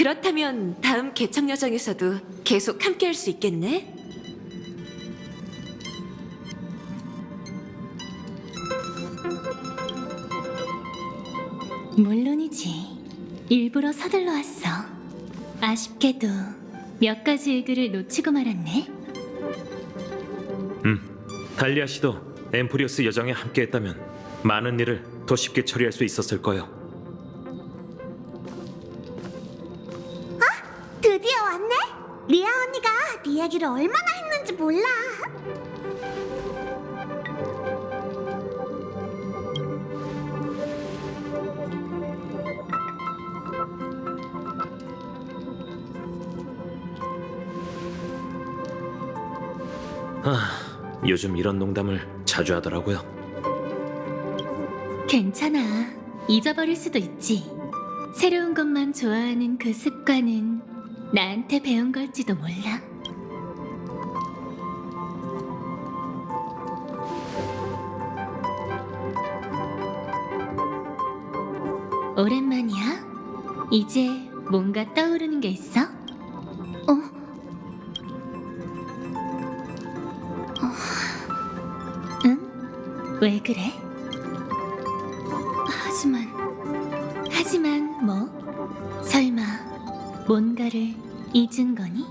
그렇다면 다음 개척 여정에서도 계속 함께할 수 있겠네? 물론이지. 일부러 서둘러 왔어. 아쉽게도 몇 가지 일들을 놓치고 말았네. 달리아 씨도 엠프리오스 여정에 함께했다면 많은 일을 더 쉽게 처리할 수 있었을 거요. 네 이야기를 얼마나 했는지 몰라. 아, 요즘 이런 농담을 자주 하더라고요. 괜찮아. 잊어버릴 수도 있지. 새로운 것만 좋아하는 그 습관은 나한테 배운 걸지도 몰라. 오랜만이야. 이제 뭔가 떠오르는 게 있어? 어? 어? 응? 왜 그래? 하지만 하지만 뭐 설마 뭔가를 잊은 거니?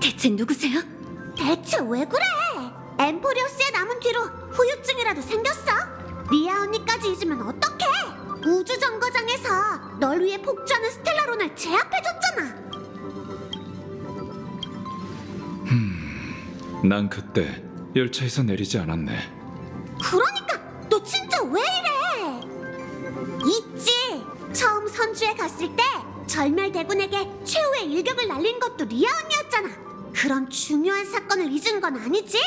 대체 누구세요? 위해 폭주하는 스텔라론을 제압해줬잖아. 난 그때 열차에서 내리지 않았네. 그러니까 너 진짜 왜 이래? 있지. 처음 선주에 갔을 때 절멸 대군에게 최후의 일격을 날린 것도 리아 언니였잖아. 그런 중요한 사건을 잊은 건 아니지?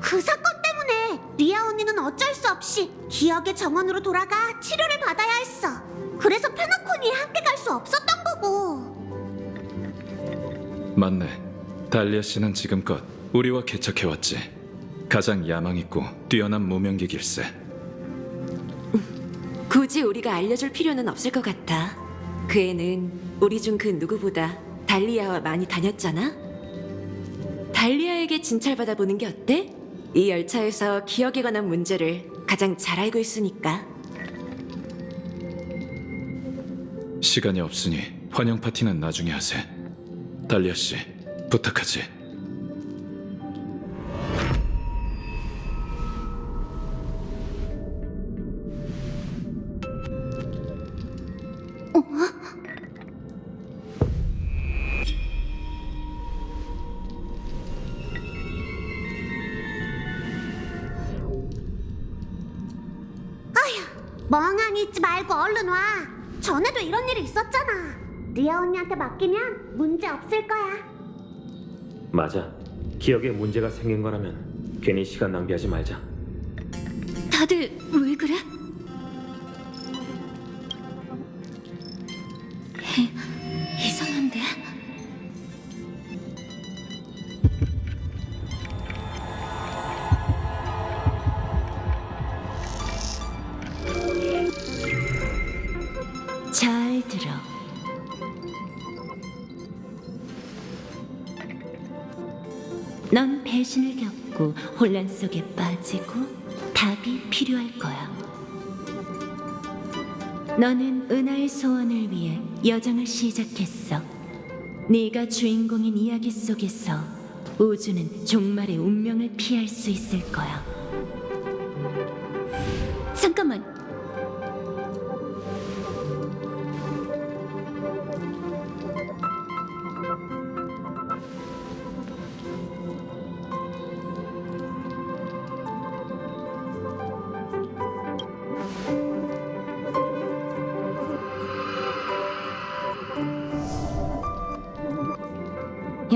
그 사건 때문에 리아 언니는 어쩔 수 없이 기억의 정원으로 돌아가 치료를 받아야 했어. 그래서 페나콘이 함께 갈 수 없었던 거고. 맞네. 달리아 씨는 지금껏 우리와 개척해왔지. 가장 야망 있고 뛰어난 무명기 길세. 굳이 우리가 알려줄 필요는 없을 것 같아. 그 애는 우리 중 그 누구보다 달리아와 많이 다녔잖아. 달리아에게 진찰받아 보는 게 어때? 이 열차에서 기억에 관한 문제를 가장 잘 알고 있으니까. 시간이 없으니 환영 파티는 나중에 하세. 달리아 씨, 부탁하지. 리아 언니한테 맡기면 문제 없을 거야. 맞아. 기억에 문제가 생긴 거라면 괜히 시간 낭비하지 말자. 다들 왜 그래? 배신을 겪고 혼란 속에 빠지고 답이 필요할 거야. 너는 은하의 소원을 위해 여정을 시작했어. 네가 주인공인 이야기 속에서 우주는 종말의 운명을 피할 수 있을 거야.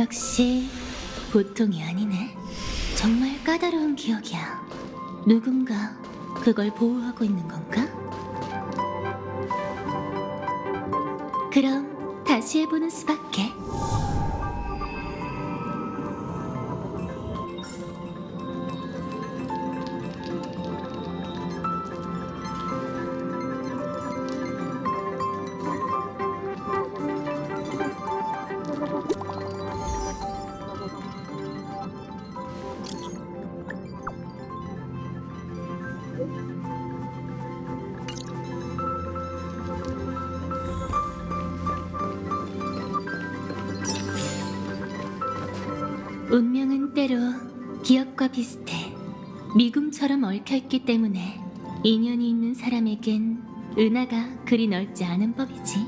역시 보통이 아니네. 정말 까다로운 기억이야. 누군가 그걸 보호하고 있는 건가? 그럼 다시 해보는 수밖에. 뜻대로 기억과 비슷해 미금처럼 얽혀있기 때문에 인연이 있는 사람에겐 은하가 그리 넓지 않은 법이지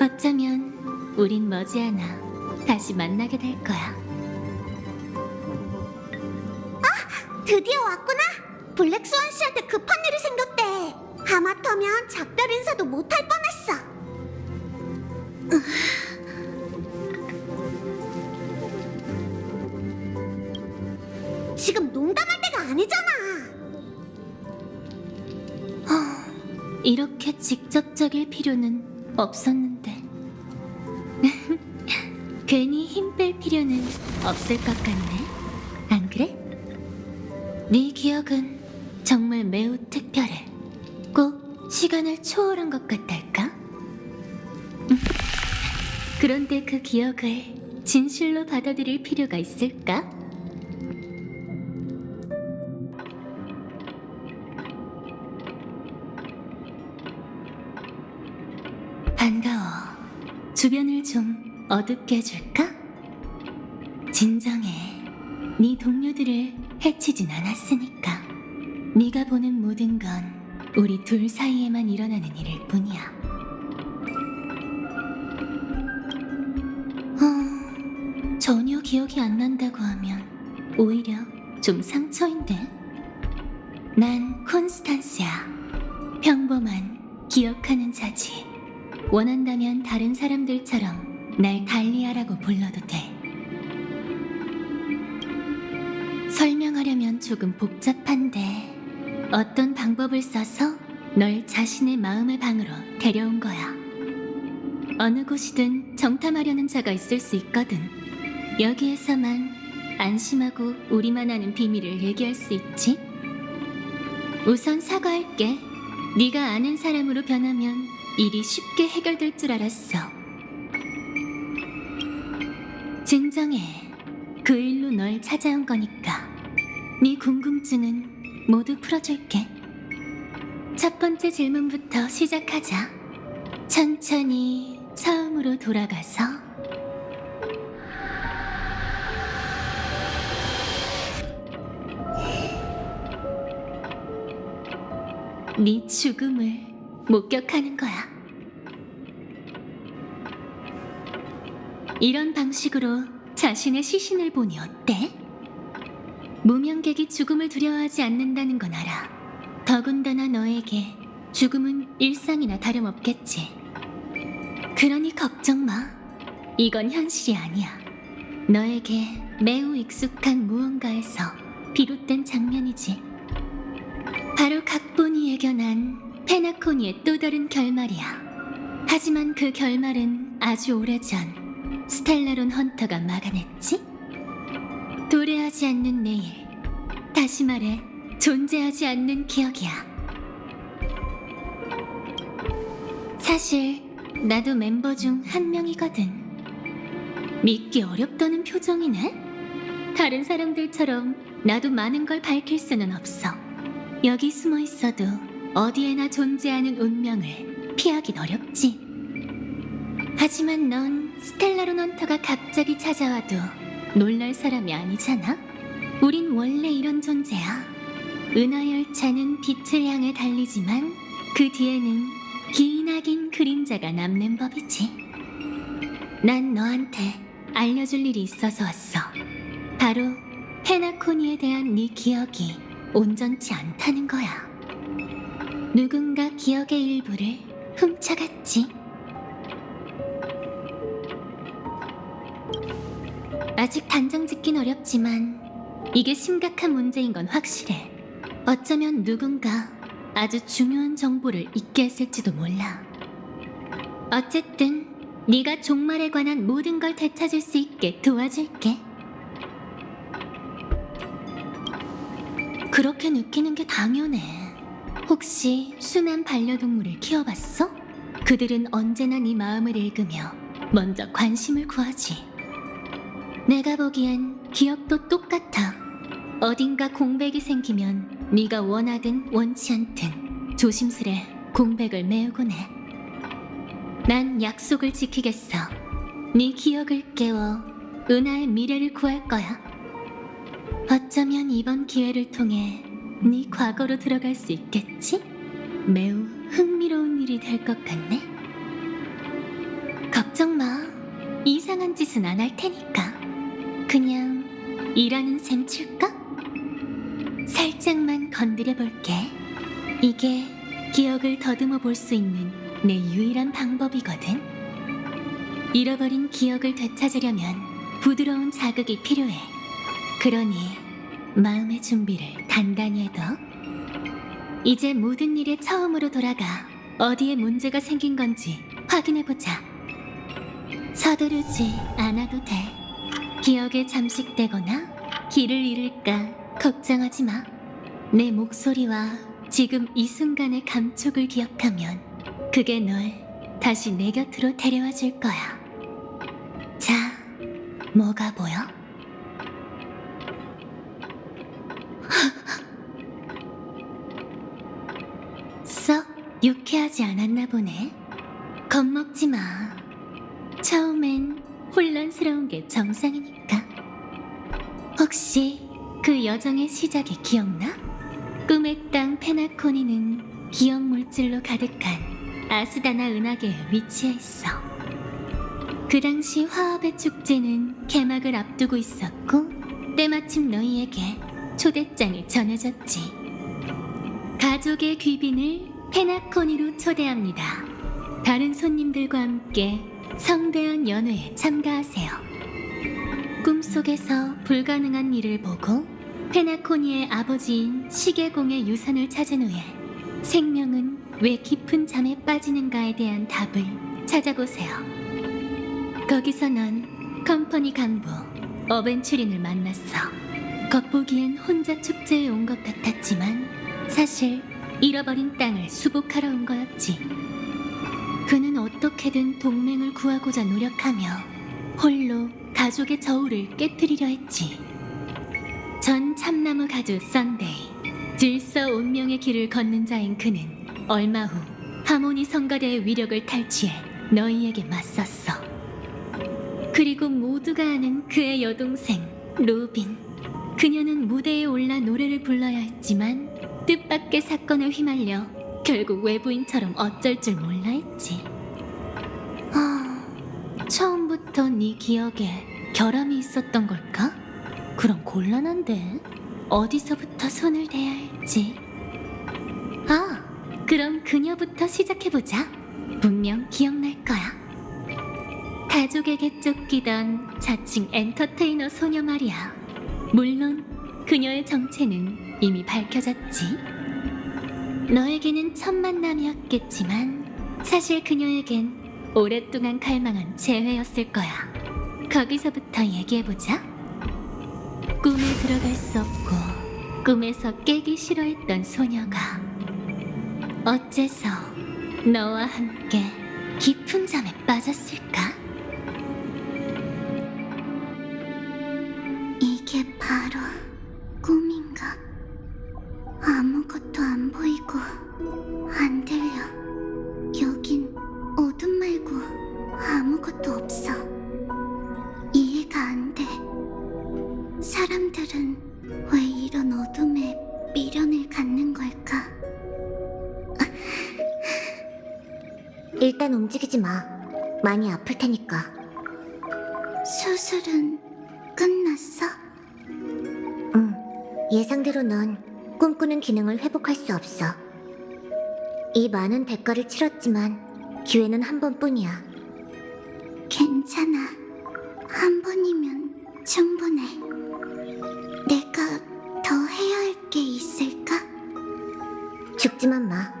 어쩌면 우린 머지않아 다시 만나게 될 거야 드디어 왔구나. 블랙스완 씨한테 급한 일이 생겼대. 하마터면 작별 인사도 못할 뻔했어. 지금 농담할 때가 아니잖아. 이렇게 직접적일 필요는 없었는데 괜히 힘 뺄 필요는 없을 것 같네 안 그래? 네 기억은 정말 매우 특별해 꼭 시간을 초월한 것 같달까? 그런데 그 기억을 진실로 받아들일 필요가 있을까? 좀 어둡게 해줄까? 진정해. 네 동료들을 해치진 않았으니까. 네가 보는 모든 건 우리 둘 사이에만 일어나는 일일 뿐이야. 어, 전혀 기억이 안 난다고 하면 오히려 좀 상처인데. 난 콘스탄스야. 평범한 기억하는 자지. 원한다면 다른 사람들처럼 날 달리아라고 불러도 돼. 설명하려면 조금 복잡한데 어떤 방법을 써서 널 자신의 마음의 방으로 데려온 거야. 어느 곳이든 정탐하려는 자가 있을 수 있거든. 여기에서만 안심하고 우리만 아는 비밀을 얘기할 수 있지. 우선 사과할게. 네가 아는 사람으로 변하면 일이 쉽게 해결될 줄 알았어. 진정해. 그 일로 널 찾아온 거니까. 네 궁금증은 모두 풀어줄게. 첫 번째 질문부터 시작하자. 천천히 처음으로 돌아가서 네 죽음을 목격하는 거야. 이런 방식으로 자신의 시신을 보니 어때? 무명객이 죽음을 두려워하지 않는다는 건 알아. 더군다나 너에게 죽음은 일상이나 다름없겠지. 그러니 걱정 마. 이건 현실이 아니야. 너에게 매우 익숙한 무언가에서 비롯된 장면이지. 바로 각본이 예견한 페나코니의 또 다른 결말이야. 하지만 그 결말은 아주 오래전 스텔라론 헌터가 막아냈지? 도래하지 않는 내일. 다시 말해, 존재하지 않는 기억이야. 사실, 나도 멤버 중 한 명이거든. 믿기 어렵다는 표정이네? 다른 사람들처럼 나도 많은 걸 밝힐 수는 없어. 여기 숨어 있어도 어디에나 존재하는 운명을 피하긴 어렵지. 하지만 넌 스텔라론 헌터가 갑자기 찾아와도 놀랄 사람이 아니잖아? 우린 원래 이런 존재야. 은하 열차는 빛을 향해 달리지만 그 뒤에는 기나긴 그림자가 남는 법이지. 난 너한테 알려줄 일이 있어서 왔어. 바로 페나코니에 대한 네 기억이 온전치 않다는 거야. 누군가 기억의 일부를 훔쳐갔지. 아직 단정 짓긴 어렵지만 이게 심각한 문제인 건 확실해. 어쩌면 누군가 아주 중요한 정보를 잊게 했을지도 몰라. 어쨌든 네가 종말에 관한 모든 걸 되찾을 수 있게 도와줄게. 그렇게 느끼는 게 당연해. 혹시 순한 반려동물을 키워봤어? 그들은 언제나 네 마음을 읽으며 먼저 관심을 구하지. 내가 보기엔 기억도 똑같아. 어딘가 공백이 생기면 네가 원하든 원치 않든 조심스레 공백을 메우곤 해. 난 약속을 지키겠어. 네 기억을 깨워 은하의 미래를 구할 거야. 어쩌면 이번 기회를 통해 네 과거로 들어갈 수 있겠지? 매우 흥미로운 일이 될 것 같네. 걱정 마. 이상한 짓은 안 할 테니까. 그냥 일하는 셈 칠까? 살짝만 건드려 볼게. 이게 기억을 더듬어 볼 수 있는 내 유일한 방법이거든. 잃어버린 기억을 되찾으려면 부드러운 자극이 필요해. 그러니 마음의 준비를 단단히 해둬. 이제 모든 일에 처음으로 돌아가 어디에 문제가 생긴 건지 확인해보자. 서두르지 않아도 돼. 기억에 잠식되거나 길을 잃을까 걱정하지 마. 내 목소리와 지금 이 순간의 감촉을 기억하면 그게 널 다시 내 곁으로 데려와 줄 거야. 자, 뭐가 보여? 유쾌하지 않았나 보네. 겁먹지 마. 처음엔 혼란스러운 게 정상이니까. 혹시 그 여정의 시작이 기억나? 꿈의 땅 페나코니는 기억 물질로 가득한 아스다나 은하계에 위치해 있어. 그 당시 화합의 축제는 개막을 앞두고 있었고 때마침 너희에게 초대장이 전해졌지. 가족의 귀빈을 페나코니로 초대합니다. 다른 손님들과 함께 성대한 연회에 참가하세요. 꿈속에서 불가능한 일을 보고 페나코니의 아버지인 시계공의 유산을 찾은 후에 생명은 왜 깊은 잠에 빠지는가에 대한 답을 찾아보세요. 거기서 넌 컴퍼니 간부 어벤츄린을 만났어. 겉보기엔 혼자 축제에 온 것 같았지만 사실 잃어버린 땅을 수복하러 온 거였지. 그는 어떻게든 동맹을 구하고자 노력하며 홀로 가족의 저울을 깨뜨리려 했지. 전 참나무 가족 썬데이, 질서 운명의 길을 걷는 자인 그는 얼마 후 하모니 성가대의 위력을 탈취해 너희에게 맞섰어. 그리고 모두가 아는 그의 여동생 로빈. 그녀는 무대에 올라 노래를 불러야 했지만 뜻밖의 사건에 휘말려 결국 외부인처럼 어쩔 줄 몰라 했지. 아, 처음부터 네 기억에 결함이 있었던 걸까? 그럼 곤란한데 어디서부터 손을 대야 할지. 아, 그럼 그녀부터 시작해보자. 분명 기억날 거야. 가족에게 쫓기던 자칭 엔터테이너 소녀 말이야. 물론 그녀의 정체는 이미 밝혀졌지. 너에게는 첫 만남이었겠지만 사실 그녀에겐 오랫동안 갈망한 재회였을 거야. 거기서부터 얘기해보자. 꿈에 들어갈 수 없고 꿈에서 깨기 싫어했던 소녀가 어째서 너와 함께 깊은 잠에 빠졌을까? 많이 아플 테니까. 수술은 끝났어? 응. 예상대로 넌 꿈꾸는 기능을 회복할 수 없어. 이 많은 대가를 치렀지만 기회는 한 번뿐이야. 괜찮아. 한 번이면 충분해. 내가 더 해야 할 게 있을까? 죽지만 마.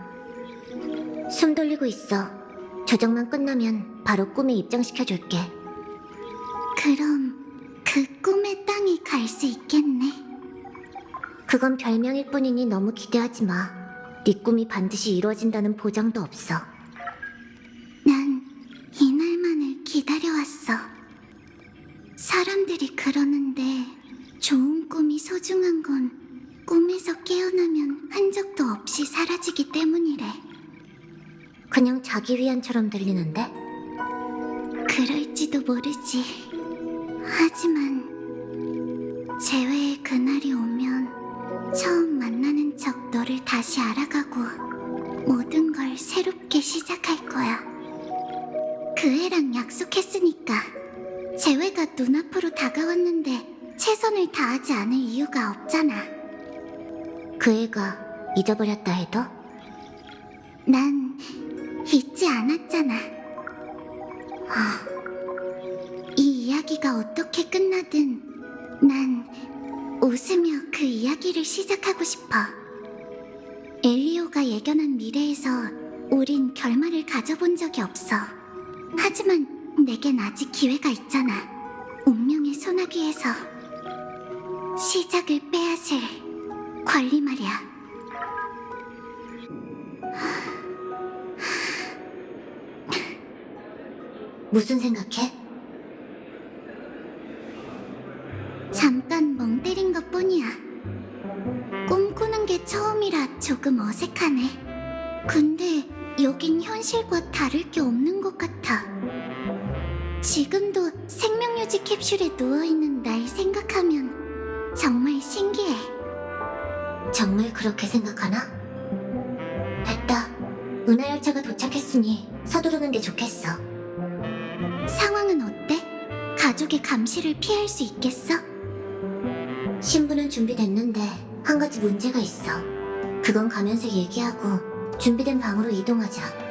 숨 돌리고 있어. 조정만 끝나면 바로 꿈에 입장시켜줄게. 그럼 그 꿈의 땅에 갈 수 있겠네. 그건 별명일 뿐이니 너무 기대하지 마. 네 꿈이 반드시 이루어진다는 보장도 없어. 난 이날만을 기다려왔어. 사람들이 그러는데 좋은 꿈이 소중한 건 꿈에서 깨어나면 흔적도 없이 사라지기 때문이래. 그냥 자기 위안처럼 들리는데? 그럴지도 모르지. 하지만 재회의 그날이 오면 처음 만나는 척 너를 다시 알아가고 모든 걸 새롭게 시작할 거야. 그 애랑 약속했으니까 재회가 눈앞으로 다가왔는데 최선을 다하지 않을 이유가 없잖아. 그 애가 잊어버렸다 해도 난 잊지 않았잖아. 아, 이 이야기가 어떻게 끝나든 난 웃으며 그 이야기를 시작하고 싶어. 엘리오가 예견한 미래에서 우린 결말을 가져본 적이 없어. 하지만 내겐 아직 기회가 있잖아. 운명의 소나기에서 시작을 빼앗을 권리 말이야. 무슨 생각해? 잠깐 멍 때린 것 뿐이야. 꿈꾸는 게 처음이라 조금 어색하네. 근데 여긴 현실과 다를 게 없는 것 같아. 지금도 생명유지 캡슐에 누워있는 날 생각하면 정말 신기해. 정말 그렇게 생각하나? 됐다. 은하열차가 도착했으니 서두르는 게 좋겠어. 상황은 어때? 가족의 감시를 피할 수 있겠어? 신부는 준비됐는데 한 가지 문제가 있어. 그건 가면서 얘기하고 준비된 방으로 이동하자.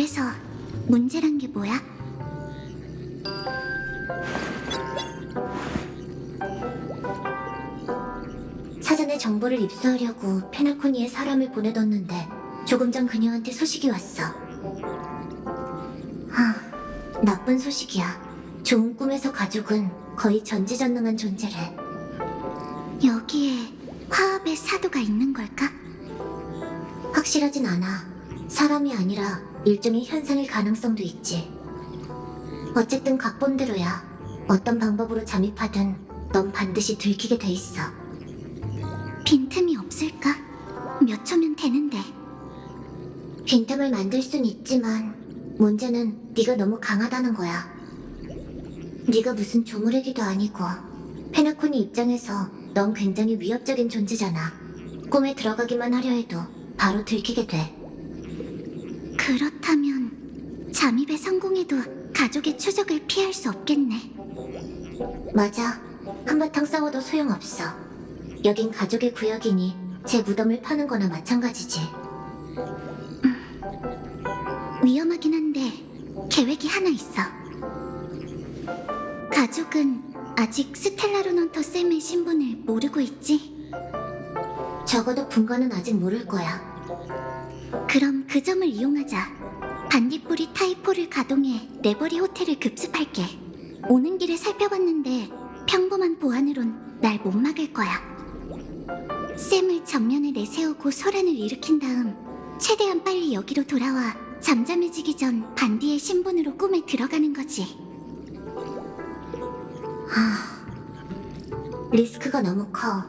그래서 문제란 게 뭐야? 사전에 정보를 입수하려고 페나코니에 사람을 보내뒀는데 조금 전 그녀한테 소식이 왔어. 하, 나쁜 소식이야. 좋은 꿈에서 가족은 거의 전지전능한 존재래. 여기에 화합의 사도가 있는 걸까? 확실하진 않아. 사람이 아니라 일종의 현상일 가능성도 있지. 어쨌든 각본대로야. 어떤 방법으로 잠입하든 넌 반드시 들키게 돼 있어. 빈틈이 없을까? 몇 초면 되는데. 빈틈을 만들 순 있지만 문제는 네가 너무 강하다는 거야. 네가 무슨 조무래기도 아니고 페나코니 입장에서 넌 굉장히 위협적인 존재잖아. 꿈에 들어가기만 하려 해도 바로 들키게 돼. 그렇다면 잠입에 성공해도 가족의 추적을 피할 수 없겠네. 맞아. 한바탕 싸워도 소용없어. 여긴 가족의 구역이니 제 무덤을 파는 거나 마찬가지지. 위험하긴 한데 계획이 하나 있어. 가족은 아직 스텔라로넌터 쌤의 신분을 모르고 있지? 적어도 분가는 아직 모를 거야. 그럼 그 점을 이용하자. 반딧불이 타이포를 가동해 네버리 호텔을 급습할게. 오는 길에 살펴봤는데 평범한 보안으론 날 못 막을 거야. 쌤을 정면에 내세우고 소란을 일으킨 다음 최대한 빨리 여기로 돌아와 잠잠해지기 전 반디의 신분으로 꿈에 들어가는 거지. 하... 리스크가 너무 커.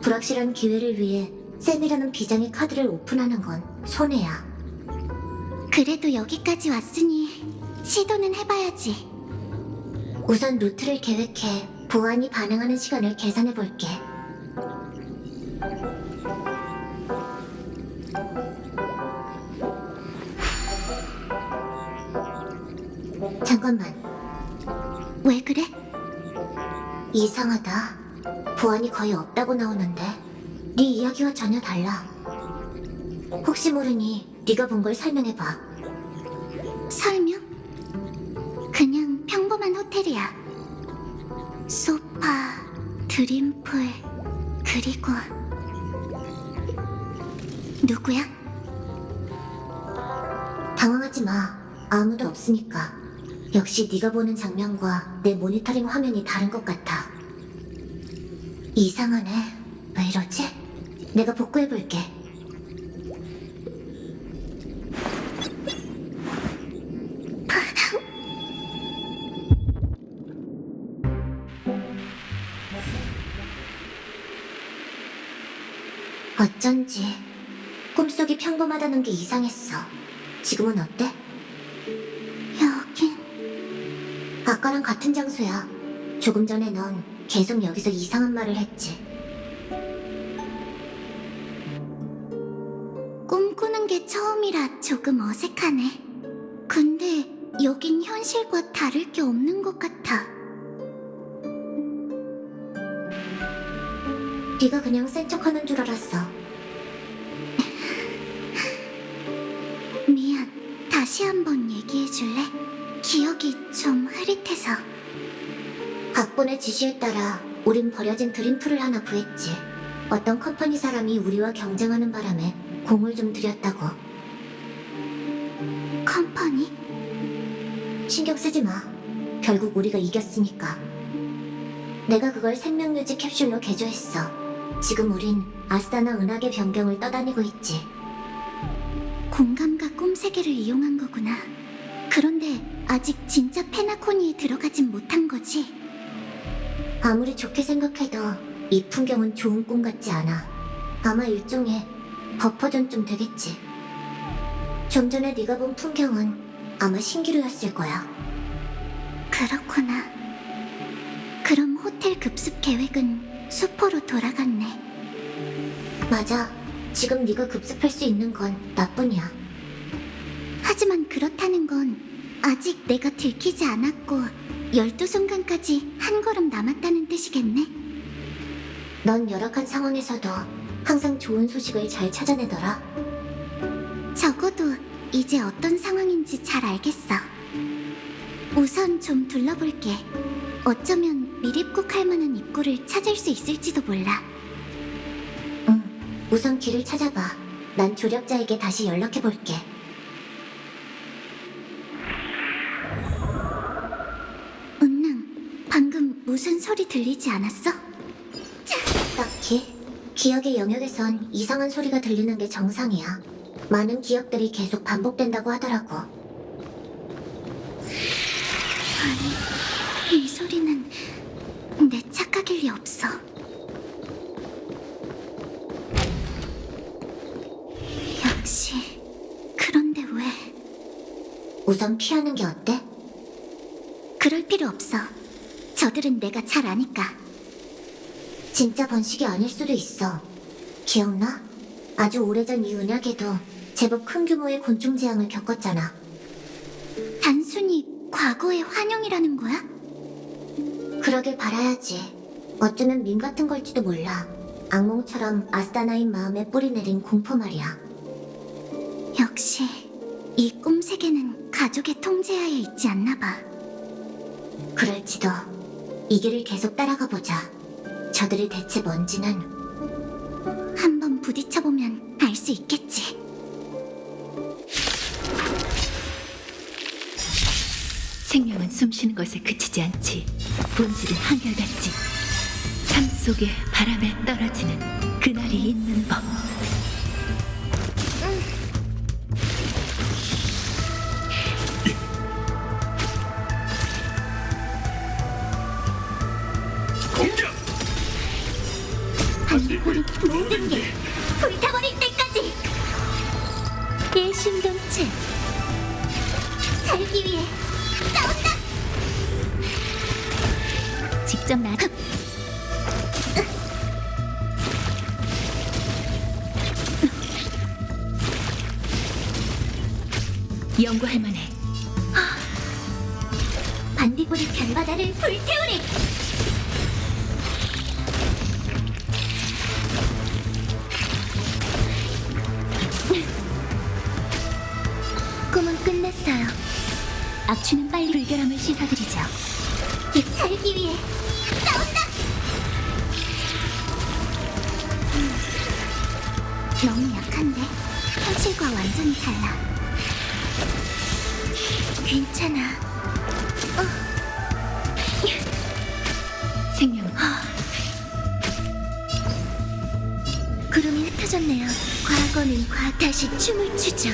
불확실한 기회를 위해 쌤이라는 비장의 카드를 오픈하는 건 손해야. 그래도 여기까지 왔으니 시도는 해봐야지. 우선 루트를 계획해 보안이 반응하는 시간을 계산해 볼게. 잠깐만. 왜 그래? 이상하다. 보안이 거의 없다고 나오는데 네 이야기와 전혀 달라. 혹시 모르니 네가 본 걸 설명해봐. 설명? 그냥 평범한 호텔이야. 소파, 드림풀, 그리고 누구야? 당황하지 마. 아무도 없으니까. 역시 네가 보는 장면과 내 모니터링 화면이 다른 것 같아. 이상하네. 왜 이러지? 내가 복구해볼게. 어쩐지 꿈속이 평범하다는 게 이상했어. 지금은 어때? 여긴 아까랑 같은 장소야. 조금 전에 넌 계속 여기서 이상한 말을 했지. 꿈꾸는 게 처음이라 조금 어색하네. 근데 여긴 현실과 다를 게 없는 것 같아. 네가 그냥 센 척하는 줄 알았어. 다시 한번 얘기해 줄래? 기억이 좀 흐릿해서. 각본의 지시에 따라 우린 버려진 드림풀을 하나 구했지. 어떤 컴퍼니 사람이 우리와 경쟁하는 바람에 공을 좀 들였다고. 컴퍼니? 신경 쓰지 마. 결국 우리가 이겼으니까. 내가 그걸 생명유지 캡슐로 개조했어. 지금 우린 아스타나 은하계 변경을 떠다니고 있지. 공감과 꿈 세계를 이용한 거구나. 그런데 아직 진짜 페나코니에 들어가진 못한 거지. 아무리 좋게 생각해도 이 풍경은 좋은 꿈 같지 않아. 아마 일종의 버퍼존쯤 되겠지. 좀 전에 네가 본 풍경은 아마 신기루였을 거야. 그렇구나. 그럼 호텔 급습 계획은 수포로 돌아갔네. 맞아. 지금 네가 급습할 수 있는 건 나뿐이야. 하지만 그렇다는 건 아직 내가 들키지 않았고 열두 순간까지 한 걸음 남았다는 뜻이겠네. 넌 열악한 상황에서도 항상 좋은 소식을 잘 찾아내더라. 적어도 이제 어떤 상황인지 잘 알겠어. 우선 좀 둘러볼게. 어쩌면 미립국 할 만한 입구를 찾을 수 있을지도 몰라. 응, 우선 길을 찾아봐. 난 조력자에게 다시 연락해볼게. 은능, 방금 무슨 소리 들리지 않았어? 딱히. 기억의 영역에선 이상한 소리가 들리는 게 정상이야. 많은 기억들이 계속 반복된다고 하더라고. 아니, 이 소리는 내 착각일 리 없어. 역시 그런데 왜? 우선 피하는 게 어때? 그럴 필요 없어. 저들은 내가 잘 아니까. 진짜 번식이 아닐 수도 있어. 기억나? 아주 오래전 이 은하계도 제법 큰 규모의 곤충 재앙을 겪었잖아. 단순히 과거의 환영이라는 거야? 그러길 바라야지. 어쩌면 밈 같은 걸지도 몰라. 악몽처럼 아스타나인 마음에 뿌리 내린 공포 말이야. 역시 이 꿈 세계는 가족의 통제하에 있지 않나 봐. 그럴지도 이 길을 계속 따라가 보자. 저들이 대체 뭔지는 한번 부딪혀보면 알 수 있겠지. 생명은 숨쉬는 것에 그치지 않지. 본질은 한결같지. 삶 속에 바람에 떨어지는 그날이 있는 법. 한국은 모든 게 불타버릴 때까지. 일심동체 살기 위해 싸운다. 직접 나 연구할 만해. 반딧불이 별바다를 불태우리 끝났어요. 악취는 빨리 불결함을 씻어드리죠. 살기 위해. 싸운다! 음, 너무 약한데 현실과 완전히 달라. 괜찮아. 생명은 구름이 흩어졌네요. 과거는 과 다시 춤을 추죠.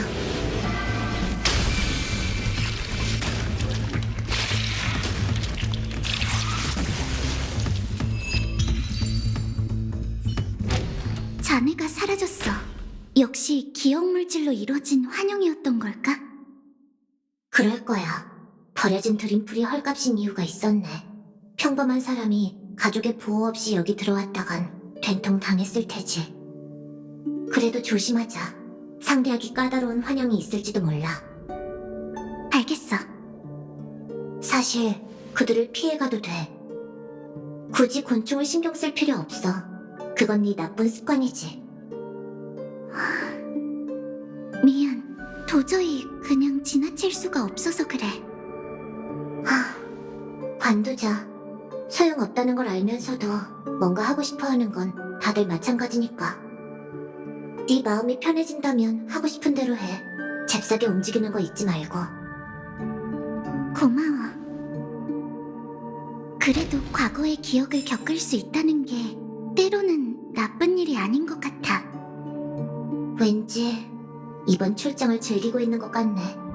물질로 이루어진 환영이었던 걸까? 그럴 거야. 버려진 드림풀이 헐값인 이유가 있었네. 평범한 사람이 가족의 보호 없이 여기 들어왔다간 된통 당했을 테지. 그래도 조심하자. 상대하기 까다로운 환영이 있을지도 몰라. 알겠어. 사실 그들을 피해가도 돼. 굳이 곤충을 신경 쓸 필요 없어. 그건 네 나쁜 습관이지. 도저히 그냥 지나칠 수가 없어서 그래. 하, 관두자. 소용없다는 걸 알면서도 뭔가 하고 싶어 하는 건 다들 마찬가지니까. 네 마음이 편해진다면 하고 싶은 대로 해. 잽싸게 움직이는 거 잊지 말고. 고마워. 그래도 과거의 기억을 겪을 수 있다는 게 때로는 나쁜 일이 아닌 것 같아. 왠지 이번 출장을 즐기고 있는 것 같네.